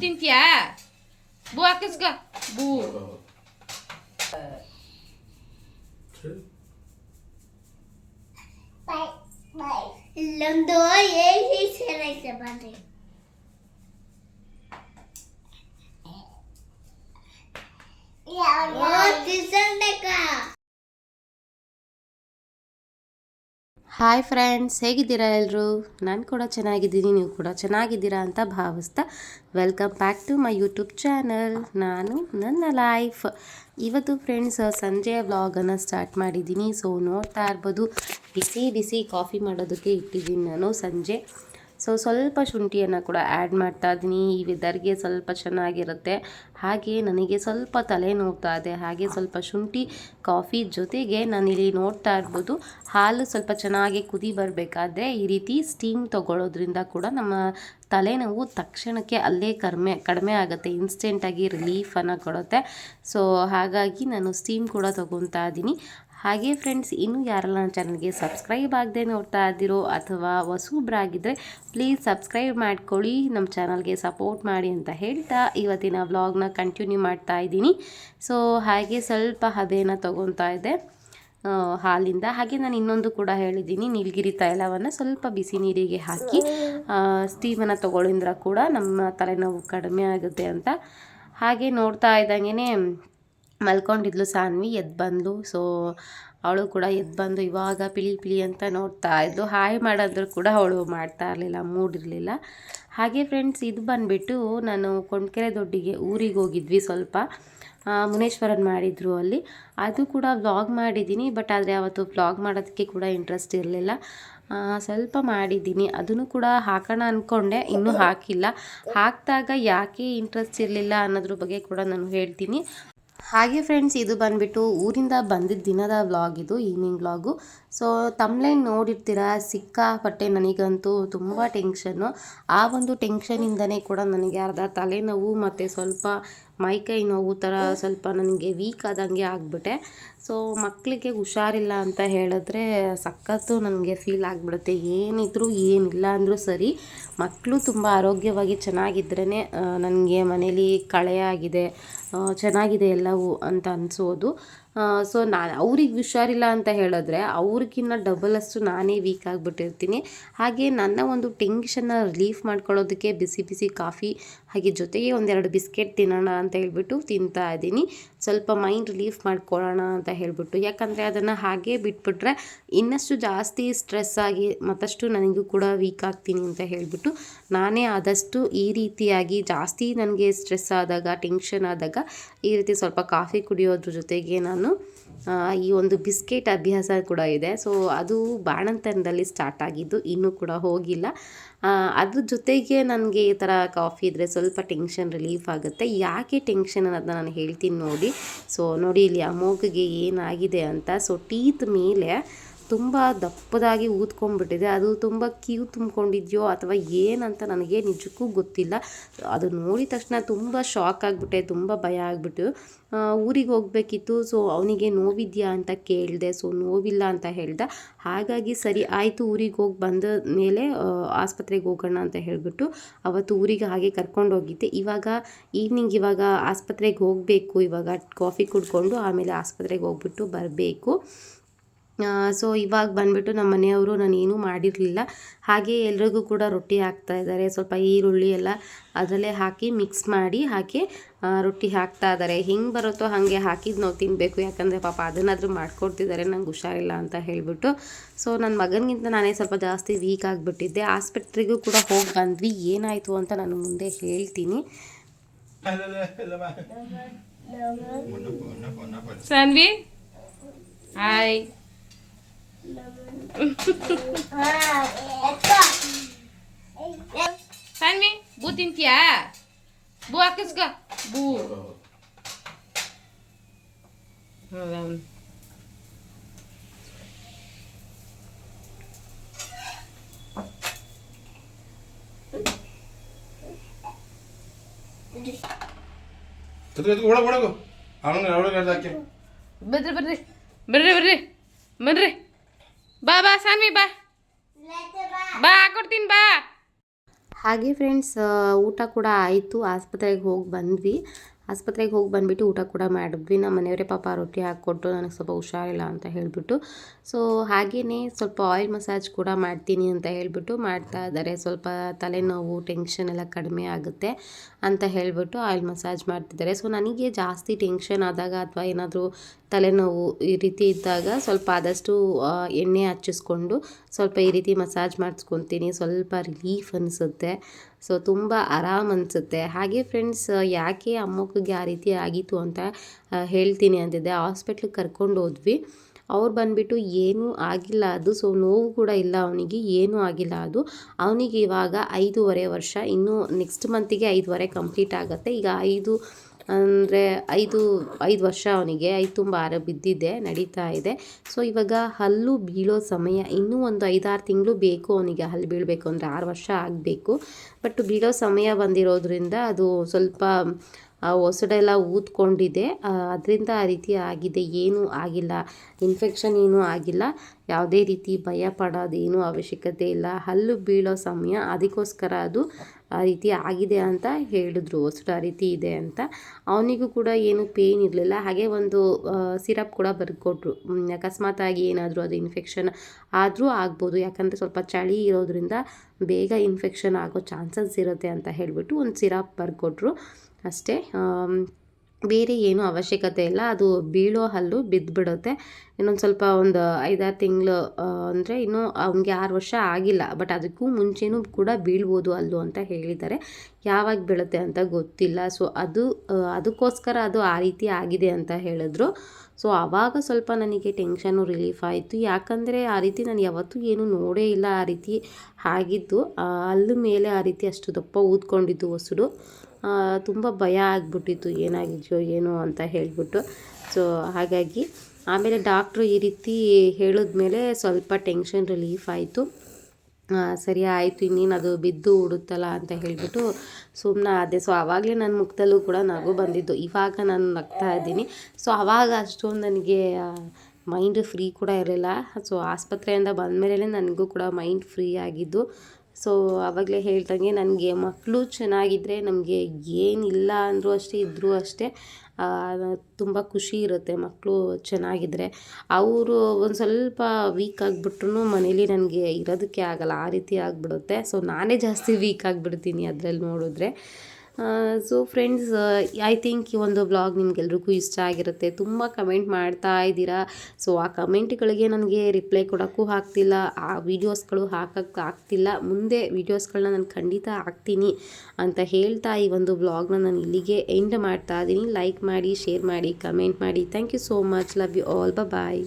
ತಿಂತೀಯಾ ಬೂ ಹಾಕಿಸ್ಕ ಬೂ ಇಲ್ಲೊಂದು ಏಸಿ ಸೇರೈತೆ ಬನ್ನಿ hi friends ಹೇಗಿದ್ದೀರಾ ಎಲ್ಲರೂ ನಾನು ಕೂಡ ಚೆನ್ನಾಗಿದ್ದೀನಿ, ನೀವು ಕೂಡ ಚೆನ್ನಾಗಿದ್ದೀರಾ ಅಂತ ಭಾವಿಸ್ತಾ welcome back to my YouTube channel ನಾನು ನನ್ನ ಲೈಫ್ ಇವತ್ತು ಫ್ರೆಂಡ್ಸ್ ಸಂಜೆಯ ವ್ಲಾಗನ್ನು ಸ್ಟಾರ್ಟ್ ಮಾಡಿದ್ದೀನಿ. ಸೊ ನೋಡ್ತಾ ಇರ್ಬೋದು, ಬಿಸಿ ಬಿಸಿ ಕಾಫಿ ಮಾಡೋದಕ್ಕೆ ಇಟ್ಟಿದ್ದೀನಿ ನಾನು ಸಂಜೆ. ಸೊ ಸ್ವಲ್ಪ ಶುಂಠಿಯನ್ನು ಕೂಡ ಆ್ಯಡ್ ಮಾಡ್ತಾ ಇದ್ದೀನಿ. ಈ ವೆದರ್ಗೆ ಸ್ವಲ್ಪ ಚೆನ್ನಾಗಿರುತ್ತೆ. ಹಾಗೆ ನನಗೆ ಸ್ವಲ್ಪ ತಲೆ ನೋಡ್ತಾ ಇದೆ. ಹಾಗೆ ಸ್ವಲ್ಪ ಶುಂಠಿ, ಕಾಫಿ ಜೊತೆಗೆ ನಾನಿಲ್ಲಿ ನೋಡ್ತಾ ಇರ್ಬೋದು. ಹಾಲು ಸ್ವಲ್ಪ ಚೆನ್ನಾಗಿ ಕುದಿ ಬರಬೇಕಾದ್ರೆ ಈ ರೀತಿ ಸ್ಟೀಮ್ ತಗೊಳ್ಳೋದ್ರಿಂದ ಕೂಡ ನಮ್ಮ ತಲೆನೋವು ತಕ್ಷಣಕ್ಕೆ ಅಲ್ಲೇ ಕಡಿಮೆ ಕಡಿಮೆ ಆಗುತ್ತೆ. ಇನ್ಸ್ಟೆಂಟಾಗಿ ರಿಲೀಫನ್ನು ಕೊಡುತ್ತೆ. ಸೊ ಹಾಗಾಗಿ ನಾನು ಸ್ಟೀಮ್ ಕೂಡ ತೊಗೊತಾ ಇದ್ದೀನಿ. ಹಾಗೆ ಫ್ರೆಂಡ್ಸ್ ಇನ್ನೂ ಯಾರೆಲ್ಲ ನನ್ನ ಚಾನಲ್ಗೆ ಸಬ್ಸ್ಕ್ರೈಬ್ ಆಗದೆ ನೋಡ್ತಾ ಇದ್ದೀರೋ ಅಥವಾ ಹೊಸಬ್ರಾಗಿದ್ದರೆ ಪ್ಲೀಸ್ ಸಬ್ಸ್ಕ್ರೈಬ್ ಮಾಡ್ಕೊಳ್ಳಿ ನಮ್ಮ ಚಾನಲ್ಗೆ ಸಪೋರ್ಟ್ ಮಾಡಿ ಅಂತ ಹೇಳ್ತಾ ಇವತ್ತಿನ ವ್ಲಾಗ್ನ ಕಂಟಿನ್ಯೂ ಮಾಡ್ತಾ ಇದ್ದೀನಿ. ಸೊ ಹಾಗೆ ಸ್ವಲ್ಪ ಹಬೆನ ತೊಗೊತಾ ಇದ್ದೆ. ಆ, ಹಾಲಿಂದ. ಹಾಗೆ ನಾನು ಇನ್ನೊಂದು ಕೂಡ ಹೇಳಿದ್ದೀನಿ. ನೀಲಗಿರಿ ತೈಲವನ್ನು ಸ್ವಲ್ಪ ಬಿಸಿ ನೀರಿಗೆ ಹಾಕಿ ಸ್ಟೀಮನ್ನು ತಗೊಳ್ಳಿಂದ್ರ ಕೂಡ ನಮ್ಮ ತಲೆನೋವು ಕಡಿಮೆ ಆಗುತ್ತೆ ಅಂತ. ಹಾಗೆ ನೋಡ್ತಾ ಇದ್ದಂಗೆ ಮಲ್ಕೊಂಡಿದ್ಲು ಸಾನ್ವಿ ಎದ್ದು ಬಂದ್ಲು. ಸೊ ಅವಳು ಕೂಡ ಎದ್ದು ಬಂದು ಇವಾಗ ಪಿಳಿ ಪಿಳಿ ಅಂತ ನೋಡ್ತಾ ಇದ್ಲು. ಹಾಯ್ ಮಾಡಿದ್ರು ಕೂಡ ಅವಳು ಮಾಡ್ತಾ ಇರಲಿಲ್ಲ ಮೂಡಿರಲಿಲ್ಲ ಹಾಗೆ ಫ್ರೆಂಡ್ಸ್ ಇದು ಬಂದುಬಿಟ್ಟು ನಾನು ಕೊಂಡ್ಕೆರೆ ದೊಡ್ಡಿಗೆ ಊರಿಗೆ ಹೋಗಿದ್ವಿ ಸ್ವಲ್ಪ. ಮುನೇಶ್ವರನ್ ಮಾಡಿದ್ರು ಅಲ್ಲಿ. ಅದು ಕೂಡ ವ್ಲಾಗ್ ಮಾಡಿದ್ದೀನಿ ಬಟ್ ಆದರೆ ಅವತ್ತು ವ್ಲಾಗ್ ಮಾಡೋದಕ್ಕೆ ಕೂಡ ಇಂಟ್ರೆಸ್ಟ್ ಇರಲಿಲ್ಲ. ಸ್ವಲ್ಪ ಮಾಡಿದ್ದೀನಿ. ಅದನ್ನು ಕೂಡ ಹಾಕೋಣ ಅಂದ್ಕೊಂಡೆ ಇನ್ನೂ ಹಾಕಿಲ್ಲ. ಹಾಕಿದಾಗ ಯಾಕೆ ಇಂಟ್ರೆಸ್ಟ್ ಇರಲಿಲ್ಲ ಅನ್ನೋದ್ರ ಬಗ್ಗೆ ಕೂಡ ನಾನು ಹೇಳ್ತೀನಿ. ಹಾಗೆ ಫ್ರೆಂಡ್ಸ್ ಇದು ಬಂದ್ಬಿಟ್ಟು ಊರಿಂದ ಬಂದಿದ್ದ ದಿನದ ವ್ಲಾಗ್ ಇದು ಈವ್ನಿಂಗ್ ವ್ಲಾಗು ಸೊ ತಮ್ಲೇನ್ ನೋಡಿರ್ತೀರ? ಸಿಕ್ಕಾಪಟ್ಟೆ ನನಗಂತೂ ತುಂಬ ಟೆನ್ಷನ್ನು ಆ ಒಂದು ಟೆನ್ಷನಿಂದನೇ ಕೂಡ ನನಗೆ ಅರ್ಧ ತಲೆನೋವು ಮತ್ತು ಸ್ವಲ್ಪ ಮೈಕೈ ನೋವು ಥರ ಸ್ವಲ್ಪ ನನಗೆ ವೀಕ್ ಆದಂಗೆ ಆಗಿಬಿಟ್ಟೆ. ಸೊ ಮಕ್ಕಳಿಗೆ ಹುಷಾರಿಲ್ಲ ಅಂತ ಹೇಳಿದ್ರೆ ಸಖತ್ತು ನನಗೆ ಫೀಲ್ ಆಗಿಬಿಡುತ್ತೆ. ಏನಿದ್ರೂ ಏನಿಲ್ಲ ಅಂದರೂ ಸರಿ. ಮಕ್ಕಳು ತುಂಬ ಆರೋಗ್ಯವಾಗಿ ಚೆನ್ನಾಗಿದ್ರೇ ನನಗೆ ಮನೇಲಿ ಕಳೆ ಆಗಿದೆ ಚೆನ್ನಾಗಿದೆ ಎಲ್ಲವೂ ಅಂತ ಅನಿಸೋದು. ಸೊ ನಾನು ಅವ್ರಿಗೆ ಹುಷಾರಿಲ್ಲ ಅಂತ ಹೇಳಿದ್ರೆ ಅವ್ರಿಗಿನ್ನ ಡಬಲ್ ಅಷ್ಟು ನಾನೇ ವೀಕ್ ಆಗಿಬಿಟ್ಟಿರ್ತೀನಿ. ಹಾಗೆ ನನ್ನ ಒಂದು ಟೆನ್ಷನ್ನ ರಿಲೀಫ್ ಮಾಡ್ಕೊಳ್ಳೋದಕ್ಕೆ ಬಿಸಿ ಬಿಸಿ ಕಾಫಿ ಹಾಗೆ ಜೊತೆಗೆ ಒಂದೆರಡು ಬಿಸ್ಕೆಟ್ ತಿನ್ನೋಣ ಅಂತ ಹೇಳಿಬಿಟ್ಟು ತಿಂತಾ ಇದ್ದೀನಿ. ಸ್ವಲ್ಪ ಮೈಂಡ್ ರಿಲೀಫ್ ಮಾಡ್ಕೊಳ್ಳೋಣ ಅಂತ ಹೇಳಿಬಿಟ್ಟು. ಯಾಕಂದರೆ ಅದನ್ನು ಹಾಗೆ ಬಿಟ್ಬಿಟ್ರೆ ಇನ್ನಷ್ಟು ಜಾಸ್ತಿ ಸ್ಟ್ರೆಸ್ ಆಗಿ ಮತ್ತಷ್ಟು ನನಗೂ ಕೂಡ ವೀಕ್ ಆಗ್ತೀನಿ ಅಂತ ಹೇಳ್ಬಿಟ್ಟು ನಾನೇ ಆದಷ್ಟು ಈ ರೀತಿಯಾಗಿ ಜಾಸ್ತಿ ನನಗೆ ಸ್ಟ್ರೆಸ್ ಆದಾಗ, ಟೆನ್ಷನ್ ಆದಾಗ ಈ ರೀತಿ ಸ್ವಲ್ಪ ಕಾಫಿ ಕುಡಿಯೋದ್ರ ಜೊತೆಗೆ ನಾನು ಈ ಒಂದು ಬಿಸ್ಕೆಟ್ ಅಭ್ಯಾಸ ಕೂಡ ಇದೆ. ಸೊ ಅದು ಬಾಣಂತನದಲ್ಲಿ ಸ್ಟಾರ್ಟ್ ಆಗಿದ್ದು ಇನ್ನೂ ಕೂಡ ಹೋಗಿಲ್ಲ. ಅದ್ರ ಜೊತೆಗೆ ನನಗೆ ಈ ಥರ ಕಾಫಿ ಇದ್ದರೆ ಸ್ವಲ್ಪ ಟೆನ್ಷನ್ ರಿಲೀಫ್ ಆಗುತ್ತೆ. ಯಾಕೆ ಟೆನ್ಷನ್ ಅನ್ನೋದನ್ನ ನಾನು ಹೇಳ್ತೀನಿ ನೋಡಿ. ಸೊ ನೋಡಿ ಇಲ್ಲಿ ಅಮೋಘಗೆ ಏನಾಗಿದೆ ಅಂತ. ಸೊ ಟೀತ್ ಮೇಲೆ ತುಂಬ ದಪ್ಪದಾಗಿ ಊದ್ಕೊಂಡ್ಬಿಟ್ಟಿದೆ. ಅದು ತುಂಬ ಕ್ಯೂ ತುಂಬ್ಕೊಂಡಿದೆಯೋ ಅಥವಾ ಏನಂತ ನನಗೆ ನಿಜಕ್ಕೂ ಗೊತ್ತಿಲ್ಲ. ಅದು ನೋಡಿದ ತಕ್ಷಣ ತುಂಬ ಶಾಕ್ ಆಗಿಬಿಟ್ಟೆ, ತುಂಬ ಭಯ ಆಗಿಬಿಟ್ಟು. ಊರಿಗೆ ಹೋಗಬೇಕಿತ್ತು. ಸೊ ಅವನಿಗೆ ನೋವಿದ್ಯಾ ಅಂತ ಕೇಳಿದೆ. ಸೊ ನೋವಿಲ್ಲ ಅಂತ ಹೇಳ್ದ. ಹಾಗಾಗಿ ಸರಿ, ಆಯಿತು, ಊರಿಗೆ ಹೋಗಿ ಬಂದ ಮೇಲೆ ಆಸ್ಪತ್ರೆಗೆ ಹೋಗೋಣ ಅಂತ ಹೇಳಿಬಿಟ್ಟು ಅವತ್ತು ಊರಿಗೆ ಹಾಗೆ ಕರ್ಕೊಂಡು ಹೋಗಿದ್ದೆ. ಇವಾಗ ಈವ್ನಿಂಗ್ ಇವಾಗ ಆಸ್ಪತ್ರೆಗೆ ಹೋಗಬೇಕು. ಇವಾಗ ಕಾಫಿ ಕುಡ್ಕೊಂಡು ಆಮೇಲೆ ಆಸ್ಪತ್ರೆಗೆ ಹೋಗ್ಬಿಟ್ಟು ಬರಬೇಕು. ಸೊ ಇವಾಗ ಬಂದುಬಿಟ್ಟು ನಮ್ಮ ಮನೆಯವರು ನಾನು ಏನೂ ಮಾಡಿರಲಿಲ್ಲ. ಹಾಗೆ ಎಲ್ರಿಗೂ ಕೂಡ ರೊಟ್ಟಿ ಹಾಕ್ತಾ ಇದ್ದಾರೆ ಸ್ವಲ್ಪ ಈರುಳ್ಳಿ ಎಲ್ಲ ಅದರಲ್ಲೇ ಹಾಕಿ ಮಿಕ್ಸ್ ಮಾಡಿ ಹಾಕಿ ರೊಟ್ಟಿ ಹಾಕ್ತಾ ಇದ್ದಾರೆ ಹೆಂಗೆ ಬರುತ್ತೋ ಹಾಗೆ ಹಾಕಿದ್ದು ನಾವು ತಿನ್ನಬೇಕು ಯಾಕಂದರೆ ಪಾಪ ಅದನ್ನಾದರೂ ಮಾಡ್ಕೊಡ್ತಿದ್ದಾರೆ ನಂಗೆ ಹುಷಾರಿಲ್ಲ ಅಂತ ಹೇಳಿಬಿಟ್ಟು. ಸೊ ನನ್ನ ಮಗನಿಗಿಂತ ನಾನೇ ಸ್ವಲ್ಪ ಜಾಸ್ತಿ ವೀಕ್ ಆಗಿಬಿಟ್ಟಿದ್ದೆ. ಆಸ್ಪತ್ರೆಗೂ ಕೂಡ ಹೋಗಿ ಬಂದ್ವಿ. ಏನಾಯಿತು ಅಂತ ನಾನು ಮುಂದೆ ಹೇಳ್ತೀನಿ. ಸನ್ವಿ? ಹಾಯ್ ಒಳಗೆ ಒಳಗು ಅವನಿಗೆ ಒಳಗೆ ಎಳ್ದು ಹಾಕಿ ಬರ್ರಿ ಬರ್ರಿ ಬರ್ರಿ ಬರ್ರಿ ಬರ್ರಿ ಬಾ ಬಾ, ಸಾನ್ವಿ, ಬಾ. ಬಾ, ಹಾಕೊಡ್ತೀನಿ, ಬಾ. ಹಾಗೆ ಫ್ರೆಂಡ್ಸ್ ಊಟ ಕೂಡ ಆಯಿತು. ಆಸ್ಪತ್ರೆಗೆ ಹೋಗಿ ಬಂದ್ವಿ. ಆಸ್ಪತ್ರೆಗೆ ಹೋಗಿ ಬಂದುಬಿಟ್ಟು ಊಟ ಕೂಡ ಮಾಡಿದ್ವಿ. ನಮ್ಮ ಮನೆಯವರೇ ಪಾಪ ರೊಟ್ಟಿ ಹಾಕ್ಕೊಟ್ಟು ನನಗೆ ಸ್ವಲ್ಪ ಹುಷಾರಿಲ್ಲ ಅಂತ ಹೇಳಿಬಿಟ್ಟು. ಸೊ ಹಾಗೆಯೇ ಸ್ವಲ್ಪ ಆಯಿಲ್ ಮಸಾಜ್ ಕೂಡ ಮಾಡ್ತೀನಿ ಅಂತ ಹೇಳಿಬಿಟ್ಟು ಮಾಡ್ತಾ ಇದ್ದಾರೆ ಸ್ವಲ್ಪ ತಲೆನೋವು ಟೆನ್ಷನ್ ಎಲ್ಲ ಕಡಿಮೆ ಆಗುತ್ತೆ. ಅಂತ ಹೇಳಿಬಿಟ್ಟು ಆಯಿಲ್ ಮಸಾಜ್ ಮಾಡ್ತಿದ್ದಾರೆ. ಸೊ, ನನಗೆ ಜಾಸ್ತಿ ಟೆನ್ಷನ್ ಆದಾಗ ಅಥವಾ ಏನಾದರೂ ತಲೆನೋವು ಈ ರೀತಿ ಇದ್ದಾಗ ಸ್ವಲ್ಪ ಆದಷ್ಟು ಎಣ್ಣೆ ಹಚ್ಚಿಸ್ಕೊಂಡು ಸ್ವಲ್ಪ ಈ ರೀತಿ ಮಸಾಜ್ ಮಾಡಿಸ್ಕೊತೀನಿ. ಸ್ವಲ್ಪ ರಿಲೀಫ್ ಅನಿಸುತ್ತೆ. ಸೊ, ತುಂಬ ಆರಾಮ್ ಅನಿಸುತ್ತೆ. ಹಾಗೆ ಫ್ರೆಂಡ್ಸ್, ಯಾಕೆ ಅಮ್ಮಕ್ಕಿಗೆ ಆ ರೀತಿ ಆಗಿತ್ತು ಅಂತ ಹೇಳ್ತೀನಿ ಅಂತಿದ್ದೆ ಹಾಸ್ಪಿಟ್ಲಿಗೆ ಕರ್ಕೊಂಡು ಹೋದ್ವಿ ಅವ್ರು ಬಂದುಬಿಟ್ಟು ಏನೂ ಆಗಿಲ್ಲ ಅದು, ಸೊ ನೋವು ಕೂಡ ಇಲ್ಲ ಅವನಿಗೆ, ಏನೂ ಆಗಿಲ್ಲ ಅದು. ಅವನಿಗೆ ಇವಾಗ ಐದೂವರೆ ವರ್ಷ, ಇನ್ನೂ ನೆಕ್ಸ್ಟ್ ಮಂತಿಗೆ ಐದುವರೆ ಕಂಪ್ಲೀಟ್ ಆಗುತ್ತೆ. ಈಗ ಐದು ಅಂದರೆ ಐದು ಐದು ವರ್ಷ ಅವನಿಗೆ, ಐದು ತುಂಬ ಆರ ಬಿದ್ದಿದೆ, ನಡೀತಾ ಇದೆ. ಸೊ ಇವಾಗ ಹಲ್ಲು ಬೀಳೋ ಸಮಯ, ಇನ್ನೂ ಒಂದು ಐದಾರು ತಿಂಗಳು ಬೇಕು ಅವನಿಗೆ ಹಲ್ಲು ಬೀಳಬೇಕು, ಅಂದರೆ ಆರು ವರ್ಷ ಆಗಬೇಕು. ಬಟ್ ಬೀಳೋ ಸಮಯ ಬಂದಿರೋದ್ರಿಂದ ಅದು ಸ್ವಲ್ಪ ಆ ಒಸಡೆಲ್ಲ ಊದ್ಕೊಂಡಿದೆ. ಅದರಿಂದ ಆ ರೀತಿ ಆಗಿದೆ. ಏನೂ ಆಗಿಲ್ಲ. ಇನ್ಫೆಕ್ಷನ್ ಏನೂ ಆಗಿಲ್ಲ. ಯಾವುದೇ ರೀತಿ ಭಯ ಪಡೋದೇನೂ ಅವಶ್ಯಕತೆ ಇಲ್ಲ. ಹಲ್ಲು ಬೀಳೋ ಸಮಯ ಅದಕ್ಕೋಸ್ಕರ ಅದು ಆ ರೀತಿ ಆಗಿದೆ ಅಂತ ಹೇಳಿದ್ರು. ಒಸಡು ಆ ರೀತಿ ಇದೆ ಅಂತ. ಅವನಿಗೂ ಕೂಡ ಏನು ಪೇಯ್ನ್ ಇರಲಿಲ್ಲ. ಹಾಗೆ ಒಂದು ಸಿರಪ್ ಕೂಡ ಬರ್ಕೊಟ್ರು. ಅಕಸ್ಮಾತ್ ಅಕಸ್ಮಾತಾಗಿ ಏನಾದರೂ ಅದು ಇನ್ಫೆಕ್ಷನ್ ಆದರೂ ಆಗ್ಬೋದು. ಯಾಕಂದರೆ ಸ್ವಲ್ಪ ಚಳಿ ಇರೋದ್ರಿಂದ ಬೇಗ ಇನ್ಫೆಕ್ಷನ್ ಆಗೋ ಚಾನ್ಸಸ್ ಇರುತ್ತೆ ಅಂತ ಹೇಳಿಬಿಟ್ಟು ಒಂದು ಸಿರಪ್ ಬರ್ಕೊಟ್ರು. ಅಷ್ಟೇ. ಬೇರೆ ಏನೂ ಅವಶ್ಯಕತೆ ಇಲ್ಲ. ಅದು ಬೀಳೋ ಹಲ್ಲು ಬಿದ್ದುಬಿಡುತ್ತೆ ಇನ್ನೊಂದು ಸ್ವಲ್ಪ ಒಂದು ಐದಾರು ತಿಂಗಳು ಅಂದರೆ ಇನ್ನೂ ಅವನಿಗೆ ಆರು ವರ್ಷ ಆಗಿಲ್ಲ. ಬಟ್ ಅದಕ್ಕೂ ಮುಂಚೆನೂ ಕೂಡ ಬೀಳ್ಬೋದು ಹಲ್ಲು ಅಂತ ಹೇಳಿದ್ದಾರೆ. ಯಾವಾಗ ಬೀಳುತ್ತೆ ಅಂತ ಗೊತ್ತಿಲ್ಲ. ಸೊ, ಅದು ಅದಕ್ಕೋಸ್ಕರ ಅದು ಆ ರೀತಿ ಆಗಿದೆ ಅಂತ ಹೇಳಿದ್ರು. ಸೊ ಆವಾಗ ಸ್ವಲ್ಪ ನನಗೆ ಟೆನ್ಷನು ರಿಲೀಫ್ ಆಯಿತು. ಯಾಕಂದರೆ ಆ ರೀತಿ ನಾನು ಯಾವತ್ತೂ ಏನೂ ನೋಡೇ ಇಲ್ಲ ಆ ರೀತಿ ಆಗಿದ್ದು. ಅಲ್ಲು ಮೇಲೆ ಆ ರೀತಿ ಅಷ್ಟು ದಪ್ಪ ಊದ್ಕೊಂಡಿದ್ದು ಹೊಸಡು ತುಂಬ ಭಯ ಆಗಿಬಿಟ್ಟಿತ್ತು, ಏನಾಗಿದೆಯೋ ಏನೋ ಅಂತ ಹೇಳಿಬಿಟ್ಟು. ಸೊ ಹಾಗಾಗಿ ಆಮೇಲೆ ಡಾಕ್ಟ್ರು ಈ ರೀತಿ ಹೇಳಿದ್ಮೇಲೆ ಸ್ವಲ್ಪ ಟೆನ್ಷನ್ ರಿಲೀಫ್ ಆಯಿತು. ಸರಿ ಆಯಿತು, ಇನ್ನೇನು ಅದು ಬಿದ್ದು ಉಡುತ್ತಲ್ಲ ಅಂತ ಹೇಳಿಬಿಟ್ಟು ಸುಮ್ಮನೆ ಅದೇ ಸೊ ಆವಾಗಲೇ ನನ್ನ ಮುಖದಲ್ಲೂ ಕೂಡ ನಗು ಬಂದಿದ್ದು. ಇವಾಗ ನಾನು ನಗ್ತಾ ಇದ್ದೀನಿ. ಸೊ ಆವಾಗ ಅಷ್ಟೊಂದು ನನಗೆ ಮೈಂಡ್ ಫ್ರೀ ಕೂಡ ಇರಲಿಲ್ಲ. ಸೊ ಆಸ್ಪತ್ರೆಯಿಂದ ಬಂದಮೇಲೆ ನನಗೂ ಕೂಡ ಮೈಂಡ್ ಫ್ರೀ ಆಗಿದ್ದು. ಸೊ ಆವಾಗಲೇ ಹೇಳ್ದಂಗೆ ನನಗೆ ಮಕ್ಕಳು ಚೆನ್ನಾಗಿದ್ದರೆ ನಮಗೆ ಏನಿಲ್ಲ ಅಂದರೂ ಅಷ್ಟೇ ಇದ್ದರೂ ಅಷ್ಟೇ ತುಂಬ ಖುಷಿ ಇರುತ್ತೆ ಮಕ್ಕಳು ಚೆನ್ನಾಗಿದ್ದರೆ ಅವರು ಒಂದು ಸ್ವಲ್ಪ ವೀಕ್ ಆಗಿಬಿಟ್ರು ಮನೇಲಿ ನನಗೆ ಇರೋದಕ್ಕೆ ಆಗಲ್ಲ, ಆ ರೀತಿ ಆಗಿಬಿಡುತ್ತೆ. ಸೊ ನಾನೇ ಜಾಸ್ತಿ ವೀಕ್ ಆಗಿಬಿಡ್ತೀನಿ ಅದರಲ್ಲಿ ನೋಡಿದ್ರೆ. ಸೊ ಫ್ರೆಂಡ್ಸ್ ಐ ಥಿಂಕ್ ಈ ಒಂದು ಬ್ಲಾಗ್ ನಿಮ್ಗೆಲ್ರಿಗೂ ಇಷ್ಟ ಆಗಿರುತ್ತೆ. ತುಂಬ ಕಮೆಂಟ್ ಮಾಡ್ತಾ ಇದ್ದೀರಾ. ಸೊ ಆ ಕಮೆಂಟ್ಗಳಿಗೆ ನನಗೆ ರಿಪ್ಲೈ ಕೊಡೋಕ್ಕೂ ಆಗ್ತಿಲ್ಲ. ಆ ವೀಡಿಯೋಸ್ಗಳು ಹಾಕಕ್ಕೆ ಆಗ್ತಿಲ್ಲ. ಮುಂದೆ ವೀಡಿಯೋಸ್ಗಳನ್ನ ನಾನು ಖಂಡಿತ ಹಾಕ್ತೀನಿ ಅಂತ ಹೇಳ್ತಾ ಈ ಒಂದು ಬ್ಲಾಗ್ನ ನಾನು ಇಲ್ಲಿಗೆ ಎಂಡ್ ಮಾಡ್ತಾ ಇದ್ದೀನಿ. ಲೈಕ್ ಮಾಡಿ ಶೇರ್ ಮಾಡಿ ಕಮೆಂಟ್ ಮಾಡಿ. Thank you so much love you all bye